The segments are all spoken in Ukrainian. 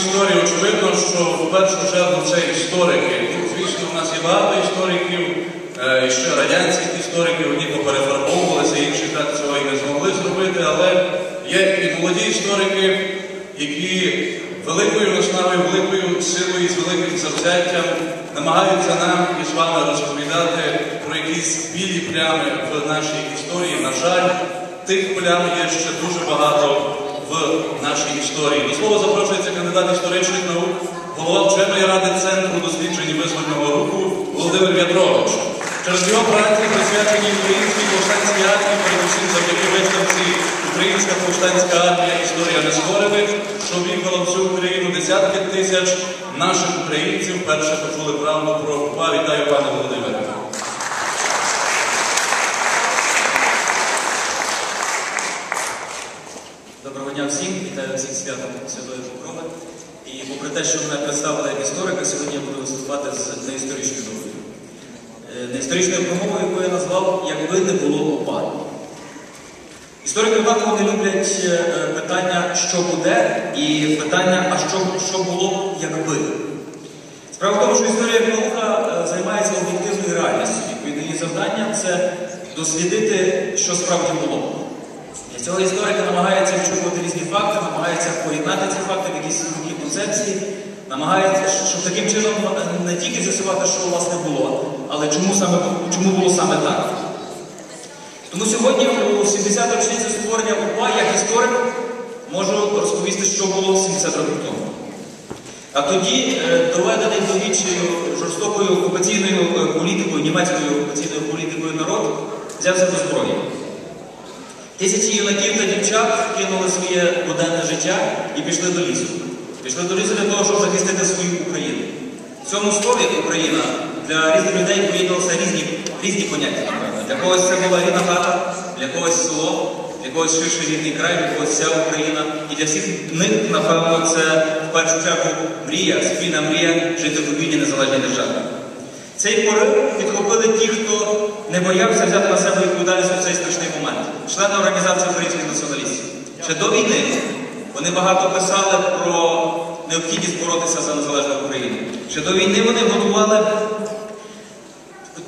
історії, очевидно, що в першу чергу це історики. Звісно, у нас є багато істориків, е, ще радянських істориків, одні поперефарбовувалися, інші так цього і не змогли зробити, але є і молоді історики, які великою наснагою, великою силою з великим завзяттям намагаються нам із вами розповідати про якісь білі плями в нашій історії. На жаль, тих плям є ще дуже багато в нашій історії. До слова запрошується кандидат історичних наук, голова вченої ради Центру досліджень визвольного руху Володимир В'ятрович. Через його праці присвячені українській повстанській армії, передусім завдяки виставці Українська повстанська армія Історія нескорених, що об'їхала всю Україну десятки тисяч наших українців вперше почули правду про УПА. Вітаю, пане Володимире. Доброго дня всім, вітаю всіх святом Святої Покрови. І попри те, що мене представили як історика, сьогодні я буду виступати з неісторичною думкою. Е, Неісторичною промовою, яку я назвав Якби не було ОПА. Історики однаково не люблять е, питання, що буде, і питання, а що, що було якби. Справа в тому, що історія як наука е, займається об'єктивною реальністю. Відповідно, її завдання це дослідити, що справді було. Цього історика намагається відчувати різні факти, намагається поєднати ці факти в якісь нові концепції, намагається, щоб таким чином не тільки з'ясувати, що власне було, але чому, саме, чому було саме так. Тому сьогодні у 70 річницю створення УПА як історик можу розповісти, що було 70 років тому. А тоді е, доведений до відчаю жорстокою окупаційною е, політикою, німецькою окупаційною політикою народ взявся до зброї. Тисячі юнаків та дівчат кинули своє буденне життя і пішли до лісу. Пішли до лісу для того, щоб захистити свою Україну. В цьому слові Україна для різних людей поєднувалися різні, різні поняття. Для когось це була рідна хата, для когось село, для когось ширший рідний край, для когось вся Україна. І для всіх них, напевно, це в першу чергу мрія, спільна мрія жити в вільній незалежній державі. Цей порив підхопили ті, хто не боявся взяти на себе відповідальність у цей страшний момент. Члени організації українських націоналістів. Ще до війни вони багато писали про необхідність боротися за незалежну Україну. Ще до війни вони готували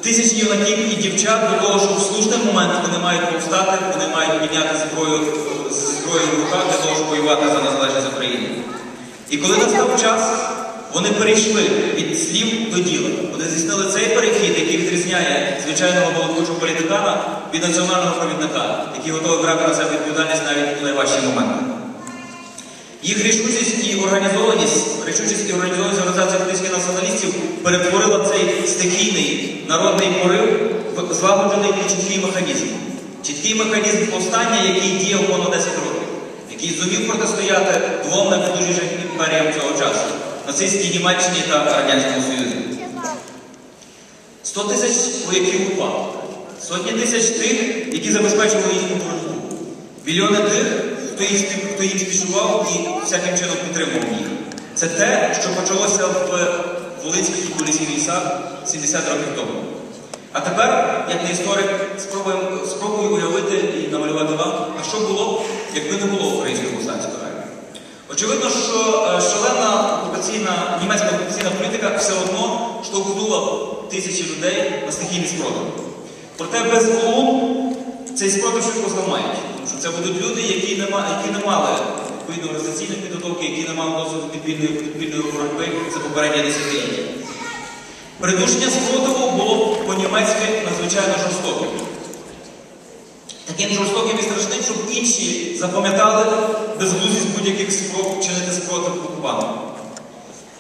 тисячі юнаків і дівчат до того, що в слушний момент вони мають повстати, вони мають підняти зброю з зброєю в руках для того, щоб воювати за незалежність України. І коли настав час, вони перейшли від слів до діла. Вони здійснили цей перехід, який відрізняє звичайного балакучого політикана від національного провідника, який готовий брати на себе відповідальність навіть у найважчі моменти. Їх рішучість і організованість, рішучість і організованість організації українських націоналістів перетворила цей стихійний народний порив в злагоджений і чіткий механізм. Чіткий механізм повстання, який діяв понад 10 років, який зумів протистояти двом найпотужнішим імперіям цього часу нацистській Німеччині та Радянському Союзі. 100 тисяч вояків УПА, сотні тисяч тих, які забезпечували їхню боротьбу, мільйони тих, хто їм, хто їм спішував і всяким чином підтримував їх. Це те, що почалося в Волинських і Поліських лісах 70 років тому. А тепер, як не історик, спробую уявити і намалювати вам, а що було, якби не було. Очевидно, що е, шалена окупаційна, німецька окупаційна політика все одно штовхнула тисячі людей на стихійний спротив. Проте без ОУН цей спротив швидко зламають. Тому що це будуть люди, які не, які не мали відповідної організаційної підготовки, які не мали досвіду підпільної, боротьби за попередні десятиліття. Придушення спротиву було по-німецьки надзвичайно жорстоким. Таким жорстоким і страшним, щоб інші запам'ятали безглуздість будь-яких спроб чинити спротив окупантам.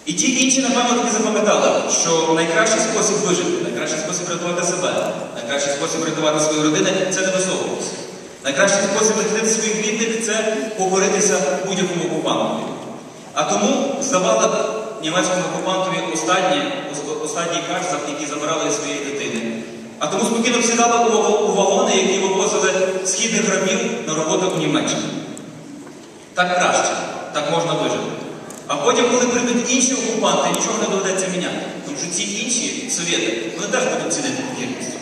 І ті інші, напевно, таки запам'ятали, що найкращий спосіб вижити, найкращий спосіб рятувати себе, найкращий спосіб рятувати свої родини це не висовуватися. Найкращий спосіб захистити своїх рідних це покоритися будь-якому окупантові. А тому здавали німецькому окупантові останній, кашцав, який забирали своєї дитини. А тому спокійно сідали у, вагони, які вивозили східних рабів на роботу у Німеччині. Так краще, так можна вижити. А потім, коли прийдуть інші окупанти, нічого не доведеться міняти. Тому що ці інші совєти, вони теж будуть цінити покірність.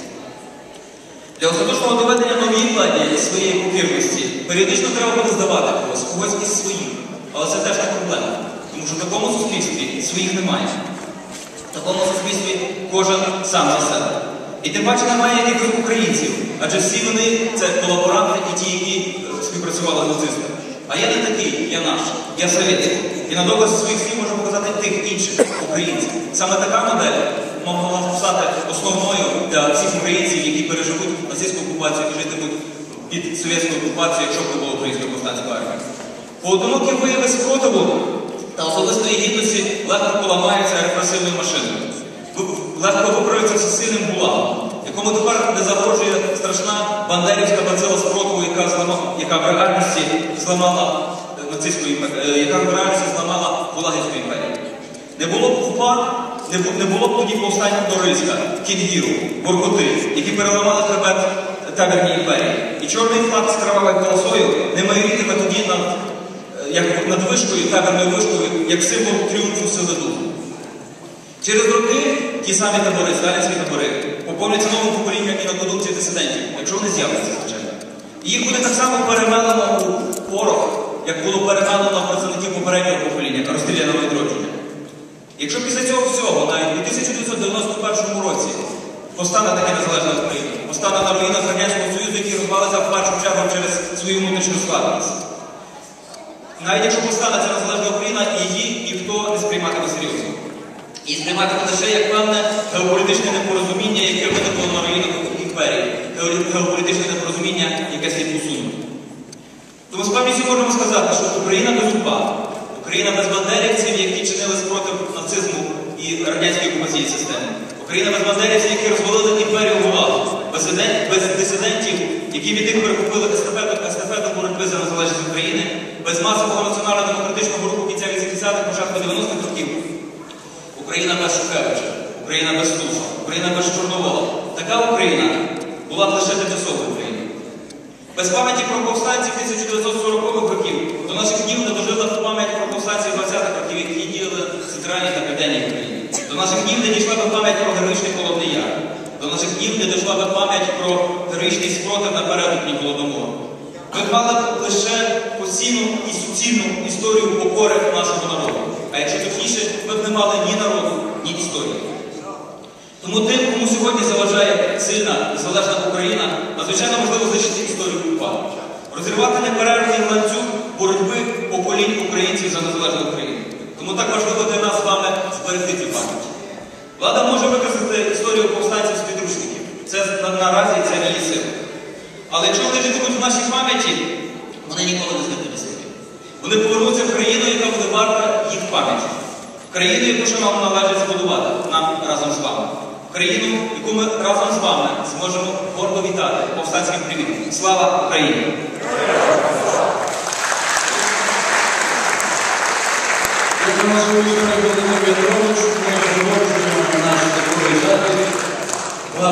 Для остаточного доведення новій владі своєї покірності періодично треба буде здавати когось, когось із своїх. Але це теж не проблема. Тому що в такому суспільстві своїх немає. В такому суспільстві кожен сам за себе. І тим паче немає якихось українців, адже всі вони це колаборанти і ті, які е, співпрацювали з нацистами. А я не такий, я наш, я совєтський. І на доказ своїх слів можу показати тих інших українців. Саме така модель могла стати основною для всіх українців, які переживуть нацистську окупацію і житимуть під совєтською окупацією, якщо б не було української повстанської армії. Поодинокі вияви спротиву та особистої гідності легко поламаються репресивною машиною. Легко виправиться всесильним гулагом, якому тепер не загрожує страшна бандерівська бацила спротиву, яка, яка в реальності зламала е, нацистську імперію, яка в реальності зламала гулагівську імперію. Не було б УПА, не, було б тоді повстання Торильська, Кінгіру, Воркути, які переламали хребет табірній імперії. І чорний флаг з кровавою полосою не майорітиме тоді над, е, як над вишкою, табірною вишкою, як символ тріумфу сили духу. Через роки ті самі табори, сталінські табори, поповняться новим поколінням інакодумців дисидентів, якщо вони з'являться, звичайно. Їх буде так само перемелено у порох, як було перемелено представників попереднього покоління, розстріляного відродження. Якщо після цього всього, навіть у 1991 році, постане таке незалежна Україна, постане на руїнах Радянського Союзу, який розвалився в першу чергу через свою внутрішню складність. Навіть якщо постане ця незалежна Україна, її ніхто не сприйматиме серйозно. І сприйматиме лише як певне геополітичне непорозуміння, яке виникло на руїнах імперії, геополітичне непорозуміння, яке слід усунути. Тому з певністю можемо сказати, що Україна без УПА, Україна без бандерівців, які чинили спротив нацизму і радянської окупаційної системи, Україна без бандерівців, які розвалили імперію ГУЛАГу, без, дисидентів, які від них перехопили естафету боротьби за незалежність України, без масового національно-демократичного руху кінця 80-х, початку 90-х років, Україна без Шухевича, Україна без Туса, Україна без Чорновола. Така Україна була б лише тимчасовою Україною. Без пам'яті про повстанців 1940-х років до наших днів не дожила пам'ять про повстанців 20-х років, які діяли в центральній та південній Україні. До наших днів не дійшла би пам'ять про героїчний Холодний Яр. До наших днів не дійшла би пам'ять про героїчний спротив напередодні Голодомору. Ми мали лише постійну і суцільну історію покори нашого народу. А якщо точніше, ми б не мали ні народу, ні історії. Тому тим, кому сьогодні заважає сильна незалежна Україна, надзвичайно важливо знищити історію УПА. Розірвати неперервний ланцюг боротьби поколінь українців за незалежну Україну. Тому так важливо для нас з вами зберегти цю пам'ять. Влада може використати історію повстанців з підручників. Це наразі це її сила. Але якщо вони житимуть в нашій пам'яті, вони ніколи не із світу. Вони повернуться в країну, яка буде варта пам'яті. Країну, яку ще нам належить збудувати нам разом з вами. Країну, яку ми разом з вами зможемо гордо вітати повстанським привітом. Слава Україні! Петровичу. Ми